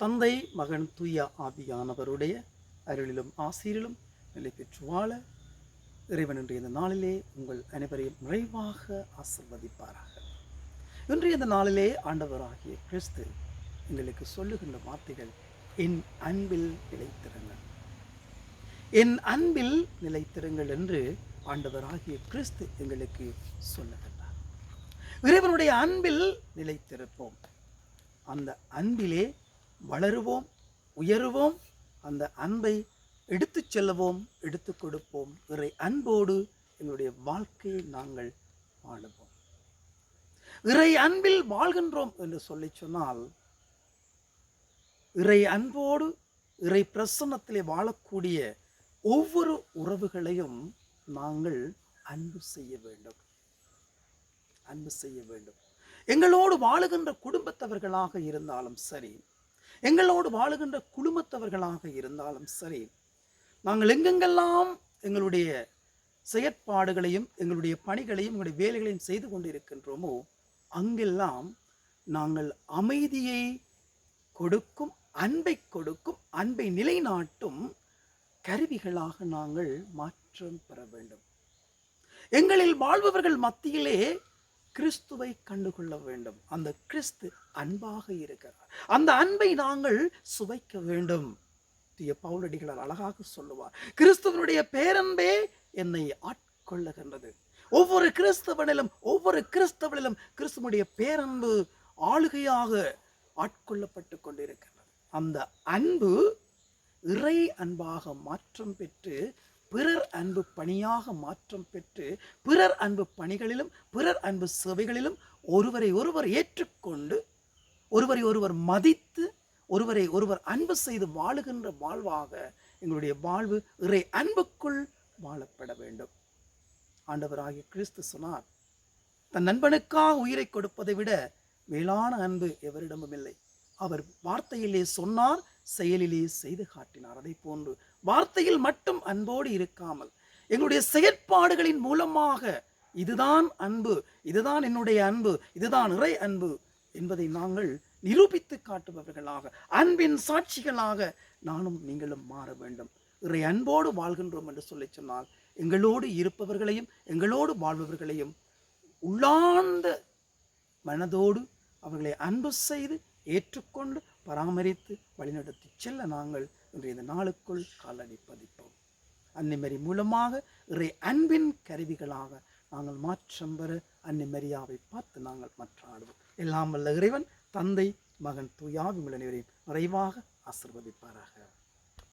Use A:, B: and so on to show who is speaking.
A: தந்தை மகன் தூய ஆவியானவருடைய அருளிலும் ஆசீரிலும் நிலை பெற்று வாழ இறைவன் இன்றைய இந்த நாளிலே உங்கள் அனைவரையும் நிறைவாக ஆசிர்வதிப்பாராக. இன்றைய இந்த நாளிலே ஆண்டவராகிய கிறிஸ்து எங்களுக்கு சொல்லுகின்ற வார்த்தைகள் என் அன்பில் நிலைத்திருங்கள். என் அன்பில் நிலைத்திருங்கள் என்று ஆண்டவராகிய கிறிஸ்து எங்களுக்கு சொல்லுகின்றார். இறைவனுடைய அன்பில் நிலைத்திருப்போம். அந்த அன்பிலே வளருவோம் உயருவோம் அந்த அன்பை எடுத்து செல்லுவோம் எடுத்துக் கொடுப்போம். இறை அன்போடு எங்களுடைய வாழ்க்கையை நாங்கள் வாழுவோம். இறை அன்பில் வாழ்கின்றோம் என்று சொல்லி சொன்னால் இறை அன்போடு இறை பிரசன்னத்திலே வாழக்கூடிய ஒவ்வொரு உறவுகளையும் நாங்கள் அன்பு செய்ய வேண்டும். அன்பு செய்ய வேண்டும். எங்களோடு வாழுகின்ற குடும்பத்தவர்களாக இருந்தாலும் சரி எங்களோடு வாழுகின்ற குழுமத்தவர்களாக இருந்தாலும் சரி நாங்கள் எங்கெங்கெல்லாம் எங்களுடைய செயற்பாடுகளையும் எங்களுடைய பணிகளையும் எங்களுடைய வேலைகளையும் செய்து கொண்டிருக்கின்றோமோ அங்கெல்லாம் நாங்கள் அமைதியை கொடுக்கும் அன்பை கொடுக்கும் அன்பை நிலைநாட்டும் கருவிகளாக நாங்கள் மாற்றம் பெற வேண்டும். எங்களில் வாழ்பவர்கள் மத்தியிலே கிறிஸ்துவை கண்டுகொள்ள வேண்டும். அந்த கிறிஸ்து அன்பாக இருக்கிறார். அந்த அன்பை நாங்கள் சுவைக்க வேண்டும். தீய பவுலடிகளார் அழகாக சொல்லுவார். கிறிஸ்துவனுடைய பேரன்பே என்னை ஆட்கொள்ளுகின்றது. ஒவ்வொரு கிறிஸ்தவனிலும் ஒவ்வொரு கிறிஸ்தவனிலும் கிறிஸ்துவனுடைய பேரன்பு ஆளுகையாக ஆட்கொள்ளப்பட்டு கொண்டிருக்கிறது அந்த அன்பு இறை அன்பாக மாற்றம் பெற்று பிறர் அன்பு பணியாக மாற்றம் பெற்று பிறர் அன்பு பணிகளிலும் பிறர் அன்பு சேவைகளிலும் ஒருவரை ஒருவர் ஏற்றுக்கொண்டு ஒருவரை ஒருவர் மதித்து ஒருவரை ஒருவர் அன்பு செய்து வாழுகின்ற வாழ்வாக எங்களுடைய வாழ்வு இறை அன்புக்குள் வாழப்பட வேண்டும். ஆண்டவராகிய கிறிஸ்து சொன்னார் தன் நண்பனுக்காக உயிரை கொடுப்பதை விட மேலான அன்பு எவரிடமும் இல்லை. அவர் வார்த்தையிலே சொன்னார் செயலிலே செய்து காட்டினார். அதை போன்று வார்த்தையில் மட்டும் அன்போடு இருக்காமல் எங்களுடைய செயற்பாடுகளின் மூலமாக இதுதான் அன்பு இதுதான் என்னுடைய அன்பு இதுதான் இறை அன்பு என்பதை நாங்கள் நிரூபித்து காட்டுபவர்களாக அன்பின் சாட்சிகளாக நானும் நீங்களும் மாற வேண்டும். இறை அன்போடு வாழ்கின்றோம் என்று சொல்லி சொன்னால் எங்களோடு இருப்பவர்களையும் எங்களோடு வாழ்பவர்களையும் உள்ளார்ந்த மனதோடு அவர்களை அன்பு செய்து ஏற்றுக்கொண்டு பராமரித்து வழிநடத்தி செல்ல நாங்கள் இன்றைய இந்த நாளுக்குள் காலடி பதிப்போம். அன்னிமரி மூலமாக இறை அன்பின் கருவிகளாக நாங்கள் மாற்றம் பெற அன்னிமரியாவை பார்த்து நாங்கள் மற்றாடுவோம். எல்லாம் வல்ல இறைவன் தந்தை மகன் தூயாவி முழனிவரையும் நிறைவாக ஆசிர்வதிப்பாராக.